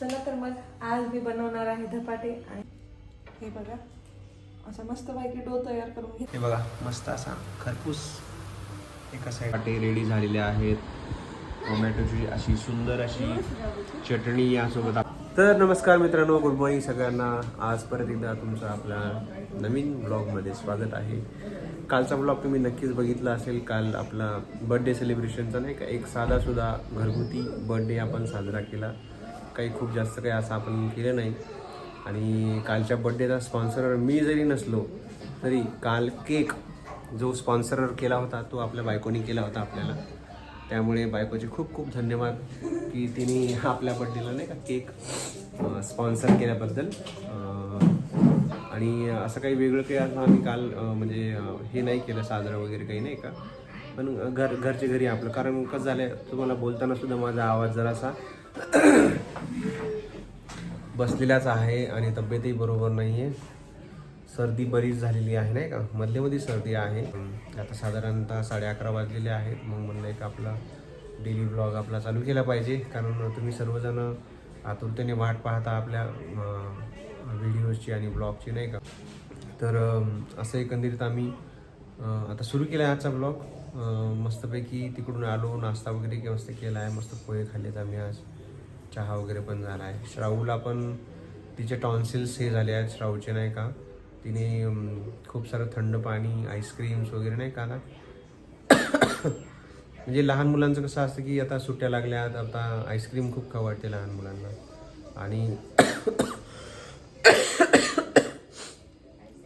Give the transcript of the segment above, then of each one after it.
चला तर मग आज मी बनवणार आहे धपाटे आणि हे बघा असा मस्त पैकी डो तयार करून घे. हे बघा मस्त असा खरपूस एका साईड पाटे रेडी झालेले आहेत. टोमॅटोची अशी सुंदर अशी चटणी यासोबत तर नमस्कार मित्रांनो गुड मॉर्निंग सगळ्यांना. आज परत एकदा तुमचं आपल्या नवीन ब्लॉगमध्ये स्वागत आहे. कालचा ब्लॉग तुम्ही नक्कीच बघितला असेल. काल आपला बर्थडे सेलिब्रेशनचा नाही का एक साधासुद्धा घरगुती बर्थडे आपण साजरा केला. काही खूप जास्त काही असं आपण केलं नाही. आणि कालच्या बड्डेचा स्पॉन्सर मी जरी नसलो तरी काल केक जो स्पॉन्सर केला होता तो आपल्या बायकोनी केला होता आपल्याला. त्यामुळे बायकोचे खूप खूप धन्यवाद की तिने आपल्या बड्डेला नाही का केक स्पॉन्सर केल्याबद्दल. आणि असं काही वेगळं काही असं आम्ही काल म्हणजे हे नाही केलं साजरा वगैरे काही नाही का. पण घर घरचे घरी आपलं. कारण कसं झालं तुम्हाला बोलताना सुद्धा माझा आवाज जरासा बसलेलाच आहे आणि तब्येतही बरोबर नाही आहे सर्दी बरीच झालेली आहे नाही का? मध्यमध्ये सर्दी आहे. आता साधारणतः साडे अकरा वाजलेले आहेत. मग म्हणलं एक आपला डेली ब्लॉग आपला चालू केला पाहिजे. कारण तुम्ही सर्वजण आतुरतेने वाट पाहता आपल्या व्हिडिओजची आणि ब्लॉगची नाही का? तर असं एकंदरीत आम्ही आता सुरू केला आहे आजचा ब्लॉग मस्तपैकी तिकडून आलो नाश्ता वगैरे मस्त केला आहे मस्त पोहे खाल्लेत आम्ही आज. चहा वगैरे पण झाला आहे श्रावूला पण तिचे टॉन्सिल्स हे झाले आहेत श्राऊचे नाही का? तिने खूप सारं थंड पाणी आईस्क्रीम्स वगैरे नाही का ना म्हणजे लहान मुलांचं कसं असतं की आता सुट्ट्या लागल्यात आता आईस्क्रीम खूप खाऊ वाटते लहान मुलांना. आणि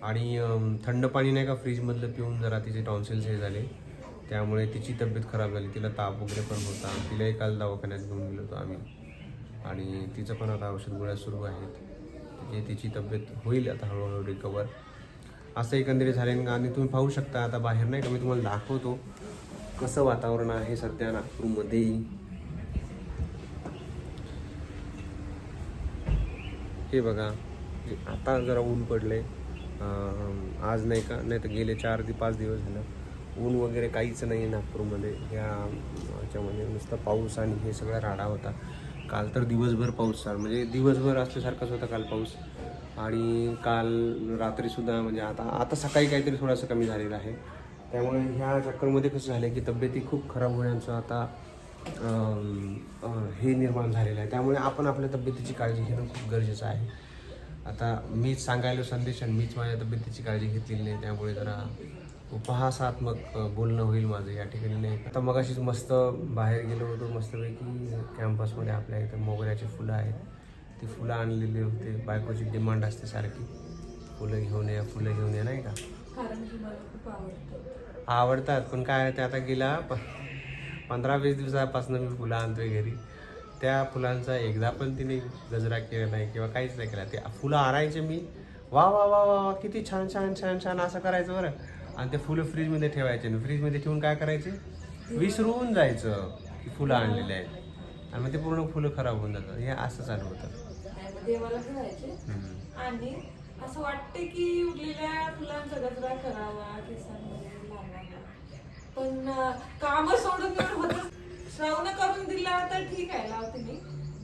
आणि थंड पाणी नाही का फ्रीजमधलं पिऊन जरा तिचे टॉन्सिल्स हे झाले. त्यामुळे तिची तब्येत खराब झाली. तिला ताप वगैरे पण होता. तिलाही काल दवाखान्यात घेऊन गेलो होतो आम्ही. आणि तिचं पण आता औषध गोळ्या सुरू आहेत. म्हणजे तिची तब्येत होईल आता हळूहळू रिकवर असं एकंदरीत झाले आणि तुम्ही पाहू शकता आता बाहेर नाही का मी तुम्हाला दाखवतो कसं वातावरण आहे सध्या नागपूरमध्ये हे बघा आता जरा ऊन पडले आज नाही का? नाही तर गेले चार ते पाच दिवस झालं. ऊन वगैरे काहीच नाही आहे नागपूरमध्ये. ह्या ह्याच्यामध्ये नुसतं पाऊस आणि हे सगळा राडा होता. काल तर दिवसभर पाऊस चाल. म्हणजे दिवसभर असल्यासारखाच होता काल पाऊस. आणि काल रात्रीसुद्धा म्हणजे आता आता सकाळी काहीतरी थोडासा कमी झालेलं आहे. त्यामुळे ह्या चक्करमध्ये कसं झालं की तब्येती खूप खराब होण्याचं आता हे निर्माण झालेलं आहे. त्यामुळे आपण आपल्या तब्येतीची काळजी घेणं खूप गरजेचं आहे. आता मीच सांगायला संदेश आणि मीच माझ्या तब्येतीची काळजी घेतलेली नाही त्यामुळे जरा उपहासात्मक बोलणं होईल माझं या ठिकाणी नाही. आता मग अशीच मस्त बाहेर गेलो होतो मस्तपैकी कॅम्पसमध्ये आपल्या इथं मोगऱ्याची फुलं आहेत. ती फुलं आणलेली होती बायकोची डिमांड असते सारखी. फुलं घेऊन या फुलं घेऊन या नाही का? आवडतात पण काय ते आता गेला प पंधरा वीस दिवसापासून मी फुलं आणतोय घरी. त्या फुलांचा एकदा पण तिने गजरा केला नाही किंवा काहीच नाही केला. ते फुलं आणायचे मी. वा वा वा वा वा, किती छान छान छान छान असं करायचं बरं. आणि ते फुलं फ्रीजमध्ये ठेवायचे आणि फ्रीजमध्ये ठेवून काय करायचे? विसरून जायचं की फुलं आणलेले आहेत. आणि मग ते पूर्ण फुलं खराब होऊन जातात. हे असं चालू होतं. आणि मग देवाला ठेवायचे. हम्म. आणि असं वाटते की उरलेल्या फुलांचा गजरा करावा केसांमध्ये लावावा. पण काम सोडून होत श्रावण करून दिला तर ठीक आहे लावते मी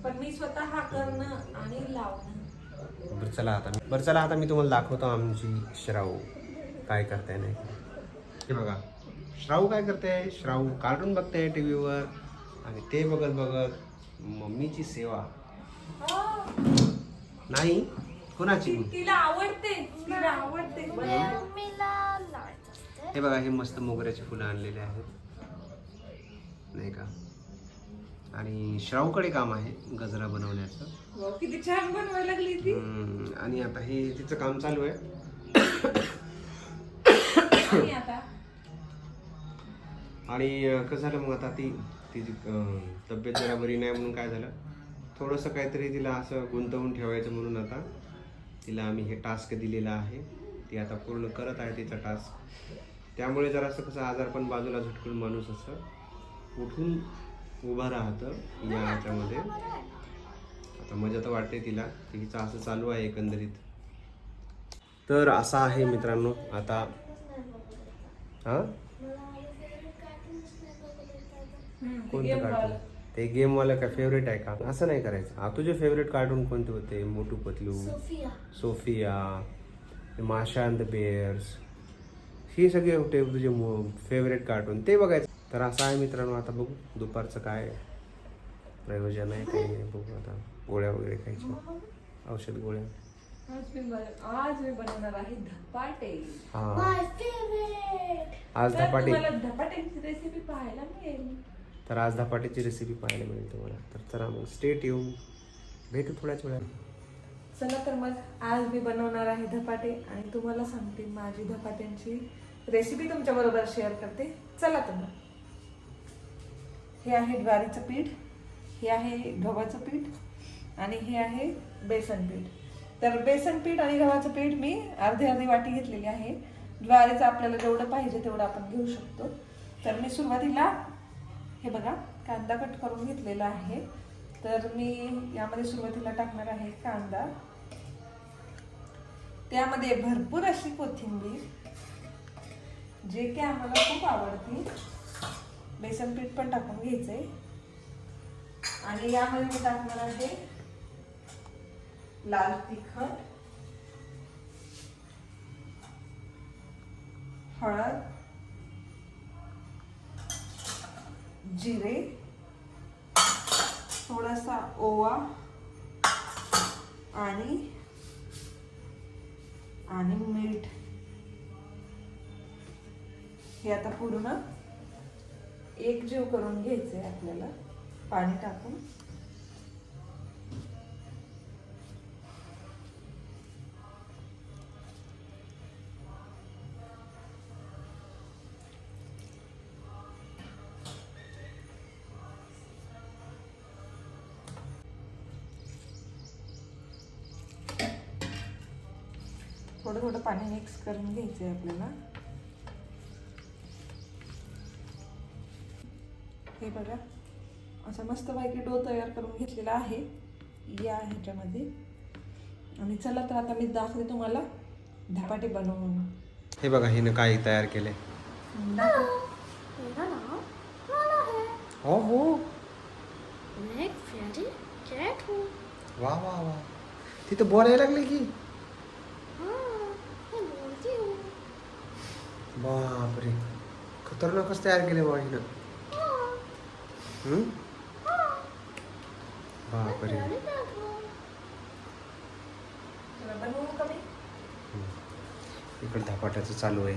पण मी स्वतः करणं आणि लावणं. बरं चला आता बरं चला आता मी तुम्हाला दाखवतो आमची श्राऊ. काय करताय नाही. हे बघा. श्राऊ काय करते श्राऊ कार्टून बघते टी व्हीवर आणि ते बघत बघत मम्मीची सेवा. नाही? कोणाची? तिला आवडते तिला आवडते. हे बघा हे मस्त मोगऱ्याचे फुलं आणलेले आहेत. नाही का? आणि श्राऊकडे काम आहे गजरा बनवण्याचं. वाव, किती छान बनवायला लागली ती. हम्म, आणि आता हे तिचं काम चालू आहे. आणि आता? आणि अं, कसं झालं मग आता ती तिची अं, तब्येत जरा बरी नाही म्हणून काय झालं? थोडंसं काहीतरी तिला असं गुंतवून ठेवायचं म्हणून आता तिला आम्ही हे टास्क दिलेला आहे. ती आता पूर्ण करत आहे तिचा टास्क त्यामुळे जरा असं कसं आजार पण बाजूला झटकून माणूस असं उठून उभा राहतं या ह्याच्यामध्ये आता मजा तर वाटते तिला की हिचं असं चालू आहे एकंदरीत. तर असा आहे मित्रांनो आता हां? कोणतं कार्टून. ते ते गेमवाला काय फेवरेट आहे का? असं नाही करायचं. हा तुझे फेवरेट कार्टून कोणते होते? Motu Patlu Sofia. Sofia Masha and the bears. ही सगळे होते तुझे फेवरेट कार्टून ते बघायचं. तर असं आहे मित्रांनो आता बघू दुपारचं काय प्रयोजन आहे काही नाही बघू आता गोळ्या वगैरे खायच्या. औषध गोळ्या. आज मी बनवणार आहे धपाटे. हा. आज धपाटे. धपाट्यांची रेसिपी पाहायला मिळेल. तर आज धपाट्याची रेसिपी पाहायला मिळेल तुम्हाला. तर चला मग स्टेट येऊन भेटू थोड्याच वेळात. चला तर मग आज मी बनवणार आहे धपाटे आणि तुम्हाला सांगते माझी धपाट्यांची रेसिपी तुमच्या बरोबर शेअर करते. चला तर मग. हे आहे ज्वारीचं पीठ हे आहे गव्हाचं पीठ आणि हे आहे बेसन पीठ. तर बेसन पीठ आणि गव्हाचं पीठ मी अर्धी अर्धी वाटी घेतलेली आहे. ज्वारीचं आपल्याला जेवढं पाहिजे तेवढं आपण घेऊ शकतो. तर मी सुरुवातीला हे बघा कांदा कट करून घेतलेला आहे. तर मी यामध्ये सुरुवातीला टाकणार आहे कांदा. त्यामध्ये भरपूर अशी कोथिंबीर जे की आम्हाला खूप आवडते. बेसन पीठ पण टाकून घ्यायचंय. आणि यामध्ये मी टाकणार आहे लाल तिखट हळद जिरे थोडासा ओवा आणि आणि मीठ. हे आता पूर्ण एक जीव करून घ्यायचं आहे आपल्याला. पाणी टाकून. थोडं थोडं पाणी मिक्स करून घ्यायचं आहे आपल्याला. हे बघा. असा मस्तपैकी डो तयार करून घेतलेला आहे. या ह्याच्यामध्ये. आणि चला तर आता मी दाखवते तुम्हाला धपाटे बनवून. हे बघा हिनं काय तयार केले है। हो हो. मैं एक फेरी कैट हूँ। वा वा वा तिथं बोलायला लागले की. हाँ मैं बोलती हूँ। बापरे. खतरनाकच तयार केले बा हिनं. बापरे. इकडे धपाट्याचं चालू आहे.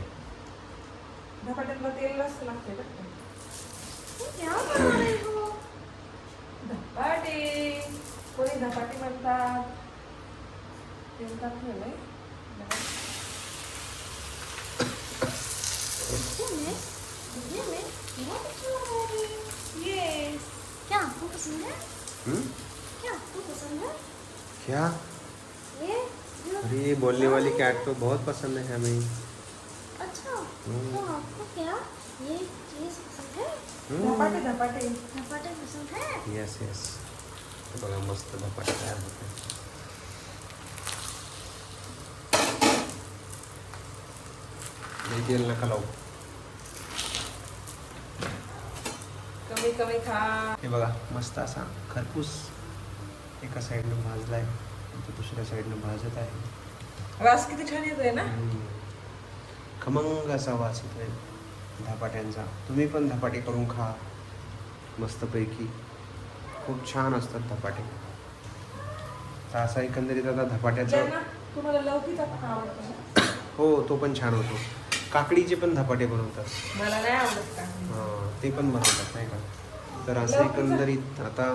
धपाट्याला तेल जास्त लागते धपाटे. कोणी धपाटे म्हणतात? तेल टाकलेलं आहे पसंद है? हम्म? क्या आपको पसंद है? क्या? ये अरे बोलने वाली कैट तो बहुत पसंद है हमें। अच्छा हम्म। तो आपको क्या ये चीज़ पसंद है? हम्म. धपाटे धपाटे। धपाटे पसंद है? येस येस हे बघा मस्त धपाटे तयार होते तेल नका कमी कमी खा. हे बघा मस्त असा खरपूस एका साईडनं भाजलाय तो दुसऱ्या साईडनं भाजत आहे. वास किती छान येतोय ना. खमंग असा वास येतोय धपाट्यांचा. तुम्ही पण धपाटे करून खा. मस्तपैकी. खूप छान असतात धपाटे. तर असा एकंदरीत आता धपाट्याचं तुम्हाला? हो तो पण छान होतो. काकडीचे पण धपाटे बनवतात. मला नाही आवडत ते पण बनवतात नाही का? तर असं एकंदरीत आता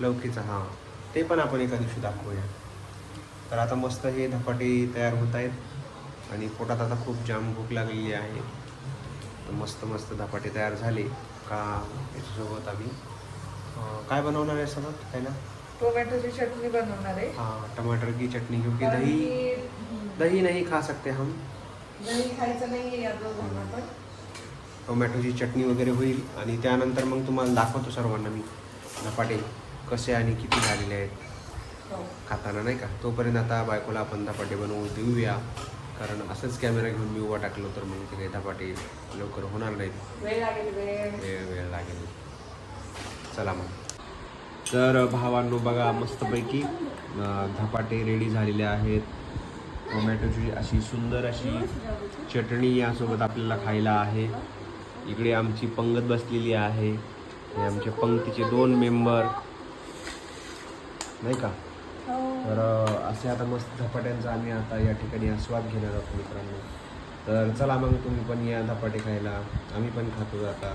लौकीचा हा. ते पण आपण एका दिवशी दाखवूया. तर आता मस्त हे धपाटे तयार होत आहेत आणि पोटात आता खूप जाम भूक लागलेली आहे. तर मस्त मस्त धपाटे तयार झाले का याच्यासोबत आम्ही काय बनवणार आहे सोबत काय ना टोमॅटोची चटणी बनवणार आहे. हाँ टमाटर की क्योंकि दही? की, हम्म, दही नहीं खा सकते हम. दही खायचं दोघांना पण. टोमॅटोची चटणी वगैरे होईल आणि त्यानंतर मग तुम्हाला दाखवतो सर्वांना मी. धपाटे कसे आणि किती झालेले आहेत? हो. खाताना नाही का? तोपर्यंत आता बायकोला आपण धपाटे बनवून देऊया. कारण असंच कॅमेरा घेऊन मी उभा टाकलो तर मग ते काही धपाटे लवकर होणार नाहीत. वेळ वेळ. लागेल. चला मग. तर भावांनो बघा मस्तपैकी धपाटे रेडी झालेले आहेत. टोमॅटोची अशी सुंदर अशी चटणी यासोबत आपल्याला खायला आहे. इकडे आमची पंगत बसलेली आहे. हे आमचे पंक्तीचे दोन मेंबर. नाही का? तर अं, असे आता मस्त धपाट्यांचा आम्ही आता या ठिकाणी आस्वाद घेणार आहोत मित्रांनो. तर चला मग तुम्ही पण या धपाटे खायला. आम्ही पण खातो आता.